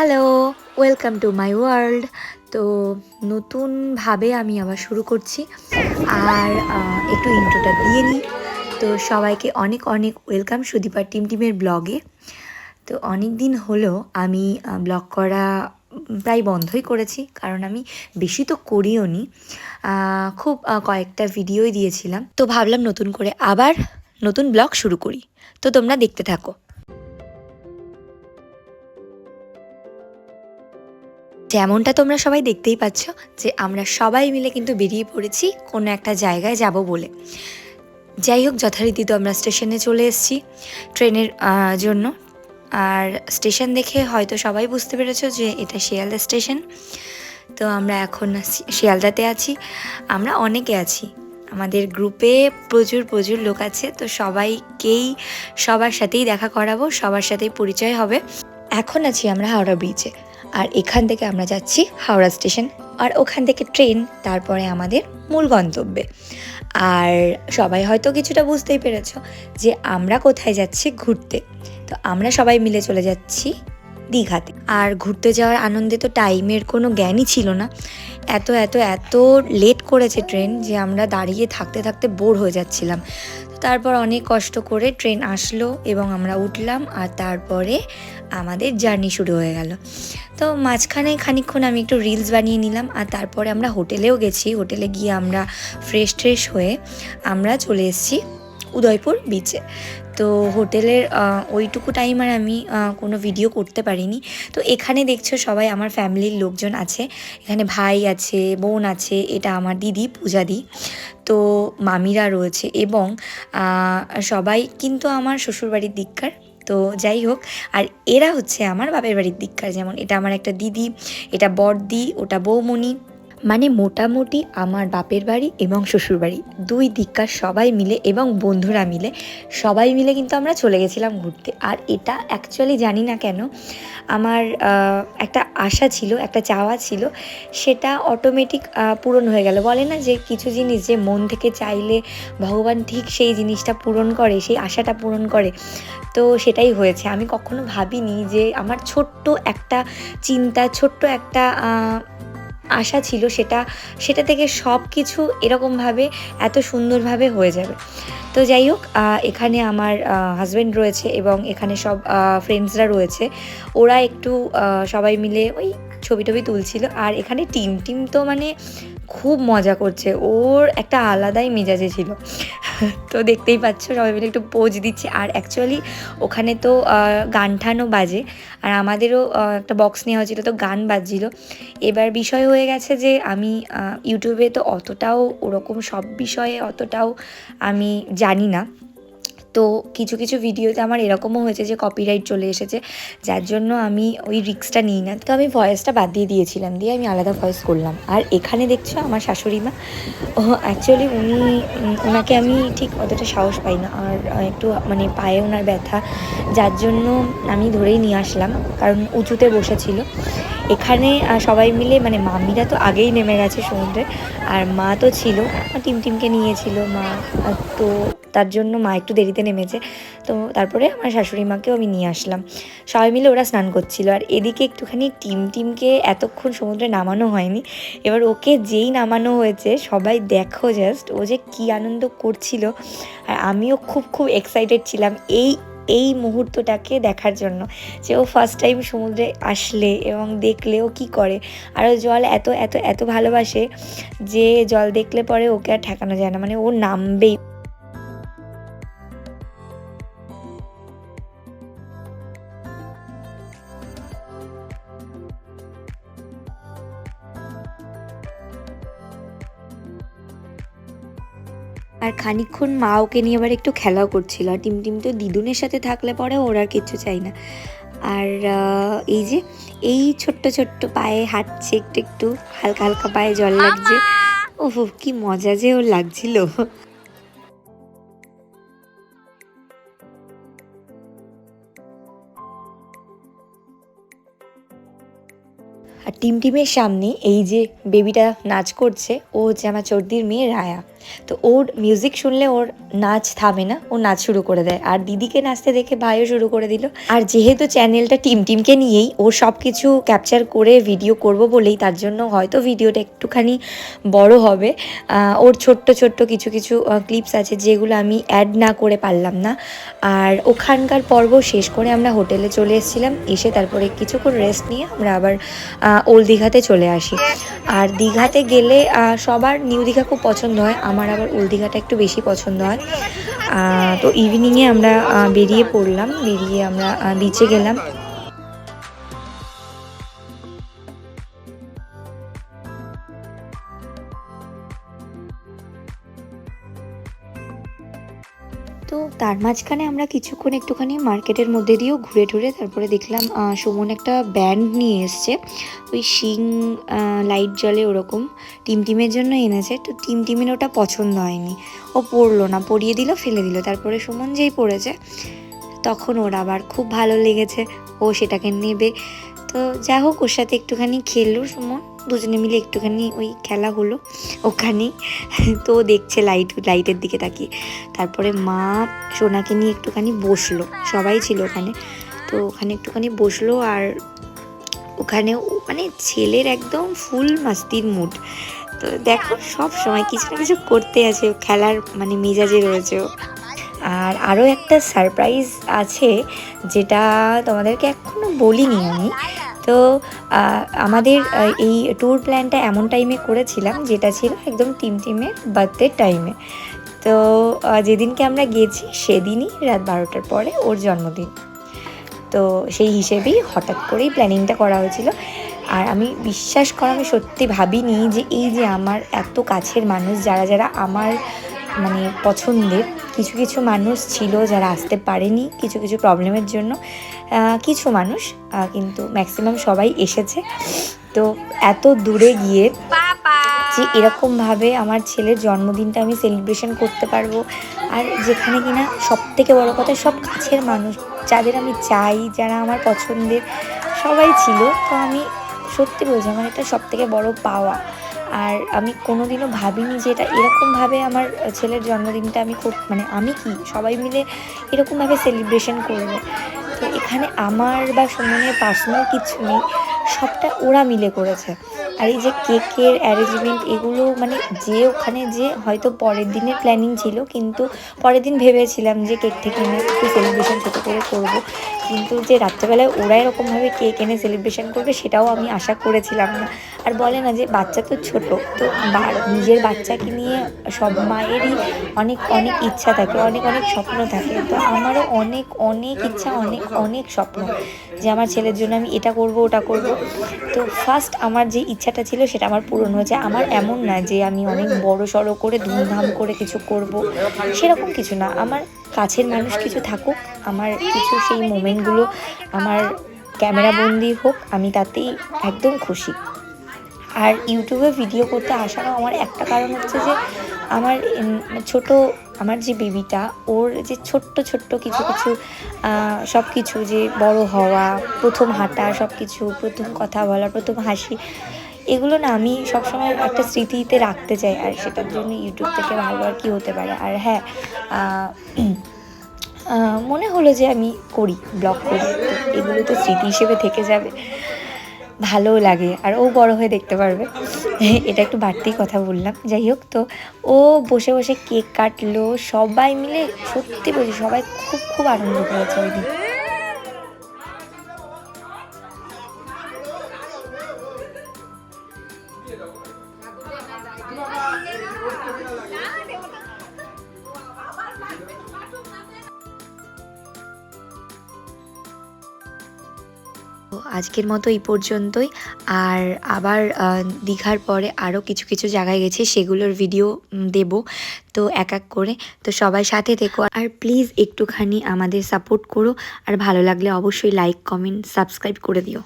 Hello welcome to my world তো নতুনভাবে আমি আবার শুরু করছি। আর একটু ইন্ট্রোটা দিয়ে নিই। তো সবাইকে অনেক অনেক ওয়েলকাম সুদীপার টিম টিমের ব্লগে তো অনেক দিন হলো আমি ব্লগ করা প্রায় বন্ধই করেছি। কারণ আমি বেশি তো করিও নি। খুব কয়েকটা ভিডিওই দিয়েছিলাম। তো ভাবলাম নতুন করে আবার নতুন ব্লগ শুরু করি। তো তোমরা দেখতে থাকো। যেমনটা তোমরা সবাই দেখতেই পাচ্ছ যে আমরা সবাই মিলে কিন্তু বেরিয়ে পড়েছি কোনো একটা জায়গায় যাব বলে। যাই হোক, যথারীতি তো আমরা স্টেশনে চলে এসেছি ট্রেনের জন্য। আর স্টেশন দেখে হয়তো সবাই বুঝতে পেরেছ যে এটা শিয়ালদা স্টেশন। তো আমরা এখন শিয়ালদাতে আছি। আমরা অনেকে আছি। আমাদের গ্রুপে প্রচুর প্রচুর লোক আছে। তো সবাইকেই সবার সাথেই দেখা করাবো, সবার সাথেই পরিচয় হবে। এখন আছি আমরা হাওড়া ব্রিজে আর এখান থেকে আমরা যাচ্ছি হাওড়া স্টেশন। আর ওখান থেকে ট্রেন, তারপরে আমাদের মূল গন্তব্যে। আর সবাই হয়তো কিছুটা বুঝতেই পেরেছ যে আমরা কোথায় যাচ্ছি ঘুরতে। তো আমরা সবাই মিলে চলে যাচ্ছি দীঘাতে। আর ঘুরতে যাওয়ার আনন্দে তো টাইমের কোনো জ্ঞানই ছিল না। এত এত এত লেট করেছে ট্রেন যে আমরা দাঁড়িয়ে থাকতে থাকতে বোর হয়ে যাচ্ছিলাম। তারপর অনেক কষ্ট করে ট্রেন আসলো এবং আমরা উঠলাম আর তারপরে আমাদের জার্নি শুরু হয়ে গেল। তো মাঝখানে খানিকক্ষণ আমি একটু রিলস বানিয়ে নিলাম আর তারপরে আমরা হোটেলেও গেছি। হোটেলে গিয়ে আমরা ফ্রেশ ট্রেশ হয়ে আমরা চলে এসেছি উদয়পুর বিচে তো হোটেলের ওইটুকু টাইম আর আমি কোনো ভিডিও করতে পারিনি। তো এখানে দেখছ সবাই আমার ফ্যামিলির লোকজন আছে। এখানে ভাই আছে, বোন আছে, এটা আমার দিদি, পূজাদি। তো মামিরা রয়েছে এবং সবাই কিন্তু আমার শ্বশুরবাড়ির দিককার। তো যাই হোক, আর এরা হচ্ছে আমার বাপের বাড়ির দিককার। যেমন এটা আমার একটা দিদি, এটা বড়দি, ওটা বৌমণি। মানে মোটামুটি আমার বাপের বাড়ি এবং শ্বশুর বাড়ি দুই দিককার সবাই মিলে এবং বন্ধুরা মিলে সবাই মিলে কিন্তু আমরা চলে গেছিলাম ঘুরতে। আর এটা অ্যাকচুয়ালি জানি না কেন, আমার একটা আশা ছিল, একটা চাওয়া ছিল, সেটা অটোমেটিক পূরণ হয়ে গেল। বলে না যে কিছু জিনিস যে মন থেকে চাইলে ভগবান ঠিক সেই জিনিসটা পূরণ করে, সেই আশাটা পূরণ করে, তো সেটাই হয়েছে। আমি কখনো ভাবিনি যে আমার ছোট্ট একটা চিন্তা, ছোট্ট একটা আশা ছিল সেটা সেটা থেকে সব কিছু এরকমভাবে, এত সুন্দরভাবে হয়ে যাবে। তো যাই হোক এখানে আমার হাজব্যান্ড রয়েছে এবং এখানে সব ফ্রেন্ডসরা রয়েছে। ওরা একটু সবাই মিলে ওই ছবি টবি তুলছিল আর এখানে টিম টিম তো মানে খুব মজা করছে। ওর একটা আলাদাই মেজাজে ছিল। তো দেখতেই পাচ্ছ, সবাই মিলে একটু পোজ দিচ্ছে। আর অ্যাকচুয়ালি ওখানে তো গান ঠানও বাজে। আর আমাদেরও একটা বক্স নেওয়া হয়েছিল তো গান বাজছিল। এবার বিষয় হয়ে গেছে যে আমি ইউটিউবে তো অতটাও ওরকম সব বিষয়ে অতটাও আমি জানি না। তো কিছু কিছু ভিডিওতে আমার এরকমও হয়েছে যে কপিরাইট চলে এসেছে, যার জন্য আমি ওই রিক্সটা নিই না। তো আমি ভয়েসটা বাদ দিয়ে দিয়েছিলাম, দিয়ে আমি আলাদা ভয়েস করলাম। আর এখানে দেখছ আমার শাশুড়ি মা, ও অ্যাকচুয়ালি উনি ওনাকে আমি ঠিক অতটা সাহস পাই না। আর একটু মানে পায়ে ওনার ব্যথা, যার জন্য আমি ধরেই নিয়ে আসলাম, কারণ উঁচুতে বসেছিল। এখানে সবাই মিলে মানে মামিরা তো আগেই নেমে গেছে সমুদ্রে, আর মা তো ছিল। মা টিম টিমকে নিয়েছিল, মা তো তার জন্য মা একটু দেরিতে নেমেছে। তো তারপরে আমার শাশুড়ি মাকেও আমি নিয়ে আসলাম। সবাই মিলে ওরা স্নান করছিল। আর এদিকে একটুখানি টিম টিমকে এতক্ষণ সমুদ্রে নামানো হয়নি। এবার ওকে যেই নামানো হয়েছে, সবাই দেখো জাস্ট ও যে কী আনন্দ করছিল। আর আমিও খুব খুব এক্সাইটেড ছিলাম এই এই মুহূর্তটাকে দেখার জন্য যে ও ফার্স্ট টাইম সমুদ্রে আসলে এবং দেখলে ও কী করে। আর ও জল এত এত এত ভালোবাসে যে জল দেখলে পরে ওকে আর ঠেকানো যায় না। মানে ও নামবেই। আর খানিকক্ষণ মা ওকে নিয়ে আবার একটু খেলাও করছিল। আর টিম টিম তো দিদুনের সাথে থাকলে পরে ওর আর কিচ্ছু চাই না। আর এই যে এই ছোট্ট ছোট্ট পায়ে হাঁটছে একটু একটু হালকা হালকা পায়ে জল লাগছে। ওহ কি মজা যে ওর লাগছিল। আর টিম টিমের সামনে এই যে বেবিটা নাচ করছে ও হচ্ছে আমার চর্দির মেয়ে রায়া। তো ওর মিউজিক শুনলে ওর নাচ থামে না, ও নাচ শুরু করে দেয়। আর দিদিকে নাচতে দেখে ভাইও শুরু করে দিল। আর যেহেতু চ্যানেলটা টিম টিমকে নিয়েই, ও সব কিছু ক্যাপচার করে ভিডিও করব বলেই, তার জন্য হয়তো ভিডিওটা একটুখানি বড় হবে। ওর ছোট্ট ছোট্ট কিছু কিছু ক্লিপস আছে যেগুলো আমি অ্যাড না করে পারলাম না। আর ওখানকার পর্ব শেষ করে আমরা হোটেলে চলে এসেছিলাম। এসে তারপরে কিছুক্ষণ রেস্ট নিয়ে আমরা আবার ওল্ড দীঘাতে চলে আসি। আর দীঘাতে গেলে সবার নিউ দীঘা খুব পছন্দ হয়। আমার আবার উলদিঘাটা দীঘাটা একটু বেশি পছন্দ হয়। তো ইভিনিংয়ে আমরা বেরিয়ে পড়লাম, বেরিয়ে আমরা বিচে গেলাম। তো তার মাঝখানে আমরা কিছুক্ষণ একটুখানি মার্কেটের মধ্যে দিয়েও ঘুরে টুরে তারপরে দেখলাম সুমন একটা ব্যান্ড নিয়ে এসছে। ওই শিং লাইট জ্বলে ওরকম টিমটিমের জন্য এনেছে। তো টিমটিমের ওটা পছন্দ হয়নি। ও পরলো না পরিয়ে দিল, ফেলে দিল। তারপরে সুমন যেই পড়েছে, তখন ওর আবার খুব ভালো লেগেছে। ও সেটাকে নেবে। তো যা হোক, ওর সাথে একটুখানি খেললো সুমন দুজনে মিলে একটুখানি ওই খেলা হলো ওখানেই তো দেখছে লাইট লাইটের দিকে তাকিয়ে। তারপরে মা সোনাকে নিয়ে একটুখানি বসল। সবাই ছিল ওখানে। তো ওখানে একটুখানি বসল আর ওখানে মানে ছেলের একদম ফুল মাস্তির মুড তো দেখো, সব সময় কিছু না কিছু করতে আছে। খেলার মানে মেজাজে রয়েছে। আর আরও একটা সারপ্রাইজ আছে যেটা তোমাদেরকে এখনও বলিনি আমি। তো আমাদের এই ট্যুর প্ল্যানটা এমন টাইমে করেছিলাম, যেটা ছিল একদম টিম টিমের বার্থডে টাইমে তো যেদিনকে আমরা গেছি, সেদিনই রাত বারোটার পরে ওর জন্মদিন। তো, সেই হিসেবেই হঠাৎ করেই প্ল্যানিংটা করা হয়েছিল। আর আমি বিশ্বাস করা, আমি সত্যি ভাবিনি যে এই যে আমার এত কাছের মানুষ, যারা যারা আমার মানে পছন্দের। কিছু কিছু মানুষ ছিল যারা আসতে পারেনি কিছু কিছু প্রবলেমের জন্য। কিছু মানুষ কিন্তু ম্যাক্সিমাম সবাই এসেছে। তো এত দূরে গিয়ে যে এরকমভাবে আমার ছেলের জন্মদিনটা আমি সেলিব্রেশন করতে পারব। আর যেখানে কিনা সব থেকে বড়ো কথা সব কাছের মানুষ যাদের আমি চাই যারা আমার পছন্দের সবাই ছিল। তো আমি সত্যি বলছি আমার এটা সব থেকে বড়ো পাওয়া। আর আমি কোনোদিনও ভাবিনি যে এটা এরকমভাবে আমার ছেলের জন্মদিনটা আমি মানে আমি কি? সবাই মিলে এরকমভাবে সেলিব্রেশন করব। তো এখানে আমার বা সুমনের পার্সোনাল কিছু নেই, সবটা ওরা মিলে করেছে। আর এই যে কেকের অ্যারেঞ্জমেন্ট এগুলো মানে যে ওখানে যে হয়তো পরের দিনের প্ল্যানিং ছিল, কিন্তু পরের দিন ভেবেছিলাম যে কেক থেকে এনে একটু সেলিব্রেশন ছোটো করে করব। কিন্তু যে রাত্রেবেলায় ওরা এরকমভাবে কেক এনে সেলিব্রেশন করবে, সেটাও আমি আশা করেছিলাম না। আর বলে না যে বাচ্চা তো ছোট, তো নিজের বাচ্চাকে নিয়ে সব মায়েরই অনেক অনেক ইচ্ছা থাকে, অনেক অনেক স্বপ্ন থাকে। তো আমারও অনেক অনেক ইচ্ছা, অনেক অনেক স্বপ্ন যে আমার ছেলের জন্য আমি এটা করব, ওটা করব। তো ফার্স্ট আমার যে ইচ্ছাটা ছিল সেটা আমার পূরণ হয়েছে। আমার এমন না যে আমি অনেক বড় সড়ো করে ধুমধাম করে কিছু করব, সেরকম কিছু না। আমার কাছের মানুষ কিছু থাকুক, আমার কিছু সেই মোমেন্টগুলো আমার ক্যামেরা বন্দি হোক, আমি তাতেই একদম খুশি। আর ইউটিউবে ভিডিও করতে আসারও আমার একটা কারণ হচ্ছে যে, আমার ছোট, আমার যে বেবিটা, ওর যে ছোট্ট ছোট্ট কিছু কিছু সব কিছু যে বড় হওয়া, প্রথম হাঁটা সব কিছু প্রথম কথা বলা, প্রথম হাসি এগুলো না আমি সবসময় একটা স্মৃতিতে রাখতে চাই আর সেটার জন্য ইউটিউব থেকে ভালো আর কি হতে পারে। আর হ্যাঁ মনে হলো যে আমি করি ব্লগ করি। এগুলো তো স্মৃতি হিসেবে থেকে যাবে। ভালোও লাগে আর ও বড় হয়ে দেখতে পারবে। এটা একটু বাড়তেই কথা বললাম। যাই হোক, তো ও বসে বসে কেক কাটলো, সবাই মিলে সত্যি বলছি, সবাই খুব খুব আনন্দ করেছে ওই দিন। আজকের মতো এই পর্যন্তই। আর আবার দীঘার পরে আরও কিছু কিছু জায়গায় গেছে, সেগুলোর ভিডিও দেব। তো এক এক করে। তো সবাই সাথে থেকো। আর প্লিজ একটুখানি আমাদের সাপোর্ট করো। আর ভালো লাগলে অবশ্যই লাইক কমেন্ট সাবস্ক্রাইব করে দিও।